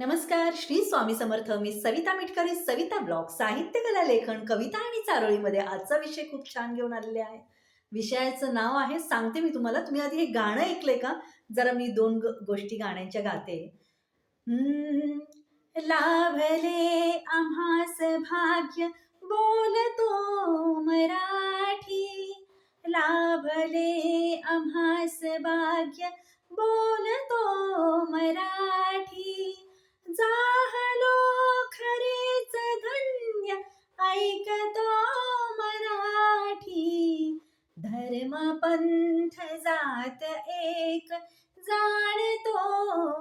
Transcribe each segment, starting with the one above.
नमस्कार श्री स्वामी समर्थ. मी सविता मिटकरी. सविता ब्लॉग साहित्य कला लेखन कविता आणि चारोळीमध्ये आजचा विषय खूप छान घेऊन आलेले आहे. विषयाचं नाव आहे सांगते मी तुम्हाला. तुम्ही आधी हे गाणं ऐकलंय का? जरा मी दोन गोष्टी गाण्याच्या गाते. लाभले आम्हास भाग्य बोलतो मराठी. लाभले आम्हास भाग्य बोलतो मराठी. जाहलो खरेच धन्य ऐकतो मराठी. धर्म पंथ जात एक जाणतो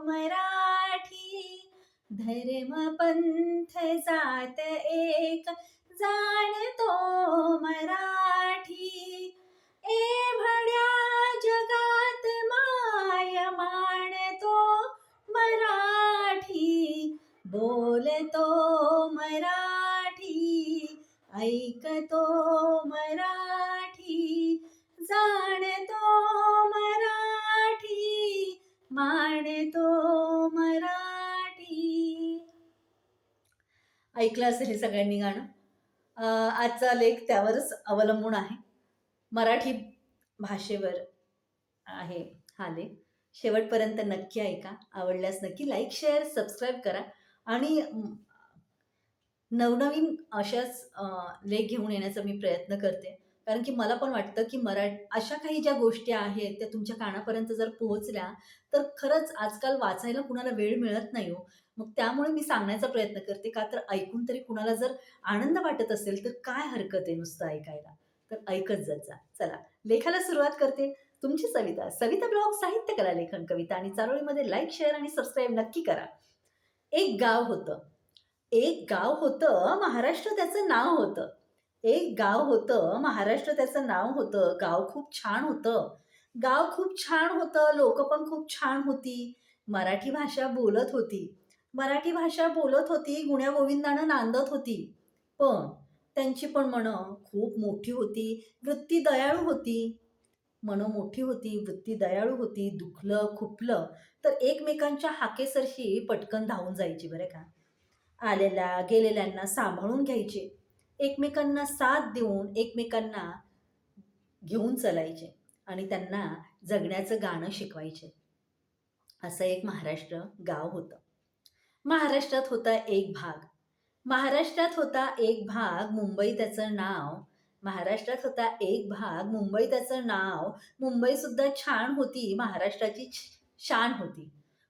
मराठी. धर्म पंथ जात एक जाणतो ऐकलं असेल हे सगळ्यांनी गाणं. आजचा लेख त्यावरच अवलंबून आहे. मराठी भाषेवर आहे हा लेख. शेवटपर्यंत नक्की ऐका. आवडल्यास नक्की लाईक शेअर सबस्क्राईब करा. आणि नवनवीन अशाच लेख घेऊन येण्याचा मी प्रयत्न करते. कारण की मला पण वाटतं की मरा अशा काही ज्या गोष्टी आहेत त्या तुमच्या कानापर्यंत जर पोहोचल्या तर खरंच आजकाल वाचायला कुणाला वेळ मिळत नाही हो. मग त्यामुळे मी सांगण्याचा प्रयत्न करते का तर ऐकून तरी कुणाला जर आनंद वाटत असेल तर काय हरकत आहे नुसतं ऐकायला? तर ऐकत जात जा. चला लेखाला सुरुवात करते. तुमची सविता सविता ब्लॉग साहित्य कला लेखन कविता आणि चारोळीमध्ये लाईक शेअर आणि सबस्क्राईब नक्की करा. एक गाव होतं. एक गाव होतं महाराष्ट्र त्याचं नाव होतं. एक गाव होतं महाराष्ट्र त्याचं नाव होतं गाव खूप छान होतं. गाव खूप छान होतं लोक पण खूप छान होती. मराठी भाषा बोलत होती. मराठी भाषा बोलत होती गुण्या गोविंदानं नांदत होती. पण त्यांची पण मनं खूप मोठी होती वृत्ती दयाळू होती. मनं मोठी होती वृत्ती दयाळू होती दुखलं खुपलं. तर एकमेकांच्या हाकेसरशी पटकन धावून जायची बरं का. आलेल्या गेलेल्यांना सांभाळून घ्यायचे. एकमेकांना साथ देऊन एकमेकांना घेऊन चलायचे आणि त्यांना जगण्याचं गाणं शिकवायचे. असं एक महाराष्ट्र गाव होतं. महाराष्ट्रात होता एक भाग. महाराष्ट्रात होता एक भाग मुंबई त्याचं नाव. महाराष्ट्रात होता एक भाग मुंबई त्याचं नाव. मुंबई सुद्धा छान होती महाराष्ट्राची शान होती.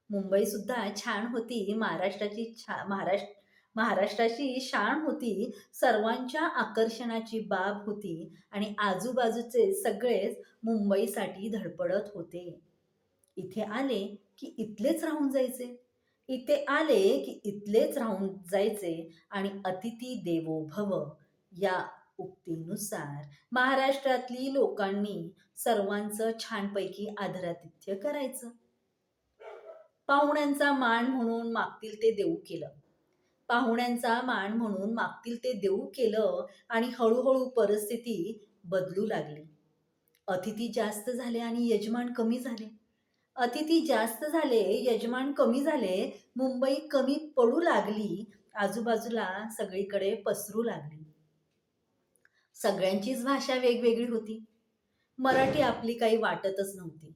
मुंबई सुद्धा छान होती महाराष्ट्राची छा महाराष्ट्र महाराष्ट्राची शान होती सर्वांच्या आकर्षणाची बाब होती आणि आजूबाजूचे सगळेच मुंबईसाठी धडपडत होते. इथे आले की इथलेच राहून जायचे. इथे आले की इथलेच राहून जायचे आणि अतिथी देवो भव या उक्तीनुसार महाराष्ट्रातली लोकांनी सर्वांचं छानपैकी आदरातिथ्य करायचं. पाहुण्यांचा मान म्हणून मागतील ते देऊ केलं. पाहुण्यांचा मान म्हणून मागतील ते देऊ केलं आणि हळूहळू परिस्थिती बदलू लागली. अतिथी जास्त झाले आणि यजमान कमी झाले. अतिथी जास्त झाले यजमान कमी झाले मुंबई कमी पडू लागली आजूबाजूला सगळीकडे पसरू लागली. सगळ्यांचीच भाषा वेगवेगळी होती. मराठी आपली काही वाटतच नव्हती.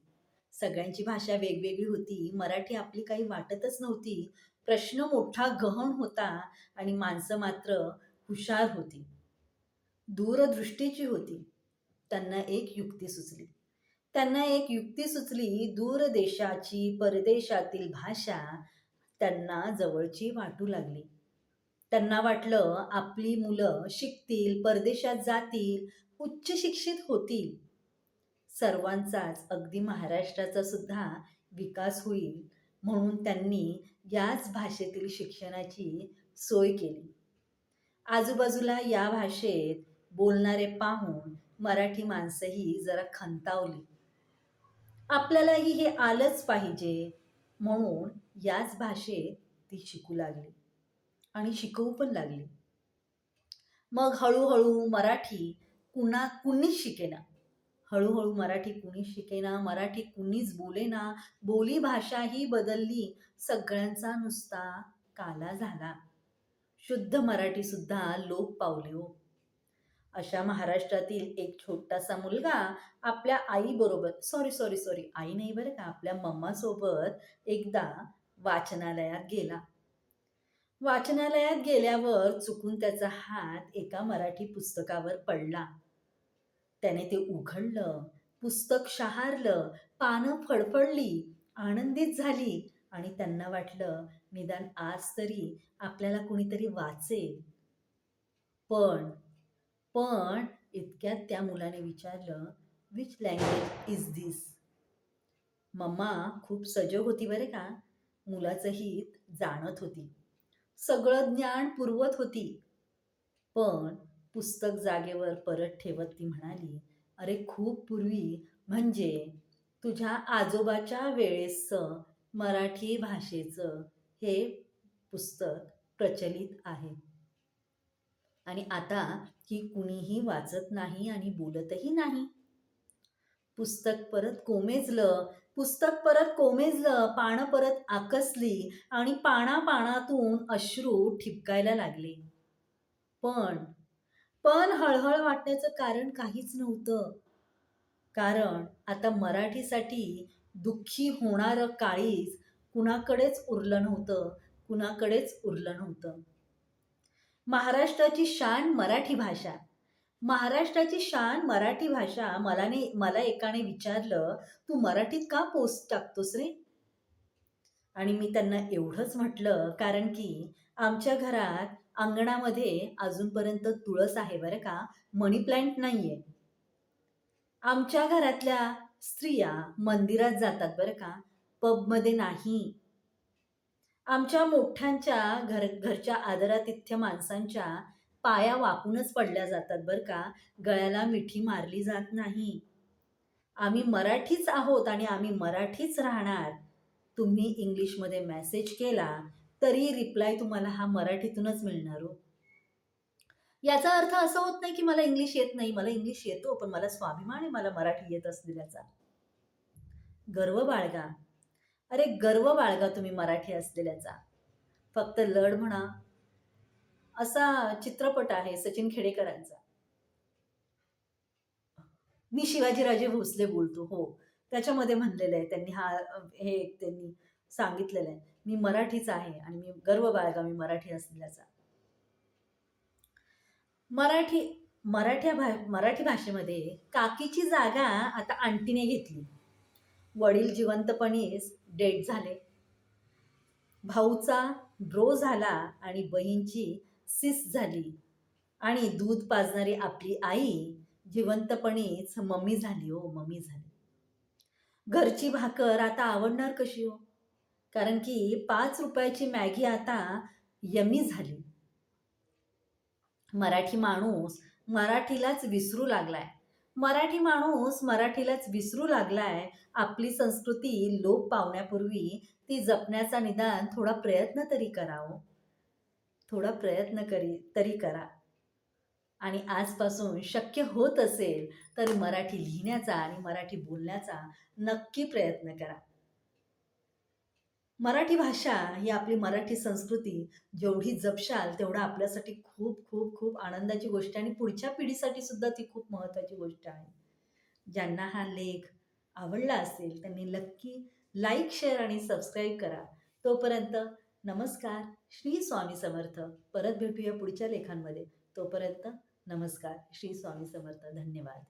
सगळ्यांची भाषा वेगवेगळी होती. मराठी आपली काही वाटतच नव्हती. प्रश्न मोठा गहन होता आणि माणसं मात्र हुशार होती. दूरदृष्टीची होती. त्यांना एक युक्ती सुचली. त्यांना एक युक्ती सुचली दूरदेशाची परदेशातील भाषा त्यांना जवळची वाटू लागली. त्यांना वाटलं आपली मुलं शिकतील परदेशात जातील उच्च शिक्षित होतील. सर्वांचाच अगदी महाराष्ट्राचा सुद्धा विकास होईल म्हणून त्यांनी याच भाषेतील शिक्षणाची सोय केली. आजूबाजूला या भाषेत बोलणारे पाहून मराठी माणसंही जरा खंतावली. आपल्यालाही हे आलंच पाहिजे म्हणून याच भाषेत ती शिकू लागली आणि शिकवू पण लागली. मग हळूहळू मराठी कुणा कुणीच शिकेना. हळूहळू मराठी कुणी शिकेना मराठी कुणीच बोलेना बोली भाषा ही बदलली सगळ्यांचा नुसता काला झाला. शुद्ध मराठी सुद्धा लोप पावले हो. अशा महाराष्ट्रातील एक छोटासा मुलगा आपल्या आईबरोबर सॉरी सॉरी सॉरी आई नाही बरं का आपल्या मम्मासोबत एकदा वाचनालयात गेला. वाचनालयात गेल्यावर चुकून त्याचा हात एका मराठी पुस्तकावर पडला. त्याने ते उघडलं पुस्तक शहारलं पानं फडफडली आनंदित झाली आणि त्यांना वाटलं निदान आज तरी आपल्याला कुणीतरी वाचेल. पण पण इतक्यात त्या मुलाने विचारलं which language is this mamma खूप सजग होती बरे का. मुलाचं हित जाणत होती. सगळं ज्ञान पुरवत होती. पण पुस्तक जागेवर परत ठेवत ती म्हणाली अरे खूप पूर्वी म्हणजे तुझ्या आजोबाच्या वेळेसचं मराठी भाषेचं हे पुस्तक प्रचलित आहे. आणि आता की कुणीही वाचत नाही आणि बोलतही नाही. पुस्तक परत कोमेजलं पुस्तक परत कोमेजलं पानं परत आकसली आणि पाना पानातून अश्रू ठिपकायला लागले. पण पण हळहळ वाटण्याचं कारण काहीच नव्हतं. कारण आता मराठीसाठी दुःखी होणारं काळीज कुणाकडेच उरलं नव्हतं कुणाकडेच उरलं नव्हतं. महाराष्ट्राची शान मराठी भाषा. महाराष्ट्राची शान मराठी भाषा मलाने मला एकाने विचारलं तू मराठीत का पोस्ट टाकतोस रे? आणि मी त्यांना एवढंच म्हटलं कारण की आमच्या घरात अंगणामध्ये अजूनपर्यंत तुळस आहे बरं का? मनी प्लांट नाही आहे आमच्या घरातल्या स्त्रिया मंदिरात जातात बरं का? पबमध्ये नाही. आमच्या मोठ्यांच्या घर घरच्या आदरातिथ्य माणसांच्या पाया वाकूनच पडल्या जातात बरं का? गळ्याला मिठी मारली जात नाही. आम्ही मराठीच आहोत आणि आम्ही मराठीच राहणार. तुम्ही इंग्लिशमध्ये मेसेज केला तरी रिप्लाय तुम्हाला हा मराठीतूनच मिळणार हो. याचा अर्थ असा होत नाही की मला इंग्लिश येत नाही मला इंग्लिश येतो पण मला स्वाभिमान आहे मला मराठी येत असलेल्याचा. गर्व बाळगा. अरे गर्व बाळगा तुम्ही मराठी असलेल्याचा. फक्त लढ म्हणा. असा चित्रपट आहे सचिन खेडेकरांचा. मी शिवाजीराजे भोसले बोलतो हो. त्याच्यामध्ये म्हणलेलं आहे त्यांनी हा हे एक त्यांनी सांगितलेलं आहे. मी मराठीच आहे आणि मी गर्व बाळगा मी मराठी असल्याचा. मराठी मराठ्या भा मराठी भाषेमध्ये काकीची जागा आता आंटीने घेतली. वडील जिवंतपणीच डेट झाले. भाऊचा ड्रो झाला आणि बहीणची सिस झाली. आणि दूध पाजणारी आपली आई जिवंतपणीच मम्मी झाली हो मम्मी झाली. घरची भाकर आता आवडणार कशी हो? कारण की पाच रुपयाची मॅगी आता यमी झाली. मराठी माणूस मराठीलाच विसरू लागलाय. मराठी माणूस मराठीलाच विसरू लागलाय. आपली संस्कृती लोप पावण्यापूर्वी ती जपण्याचा निदान थोडा प्रयत्न तरी करावं हो. थोडा प्रयत्न करी तरी करा. आणि आजपासून शक्य होत असेल तर मराठी लिहिण्याचा आणि मराठी बोलण्याचा नक्की प्रयत्न करा. मराठी भाषा ही आपली मराठी संस्कृती जेवढी जपशाल तेवढा आपल्यासाठी खूप खूप खूप आनंदाची गोष्ट आणि पुढच्या पिढीसाठी सुद्धा ती खूप महत्त्वाची गोष्ट आहे. ज्यांना हा लेख आवडला असेल त्यांनी नक्की लाईक शेअर आणि सबस्क्राईब करा. तोपर्यंत नमस्कार. श्री स्वामी समर्थ. परत भेटूया पुढच्या लेखांमध्ये. तोपर्यंत नमस्कार. श्री स्वामी समर्थ. धन्यवाद.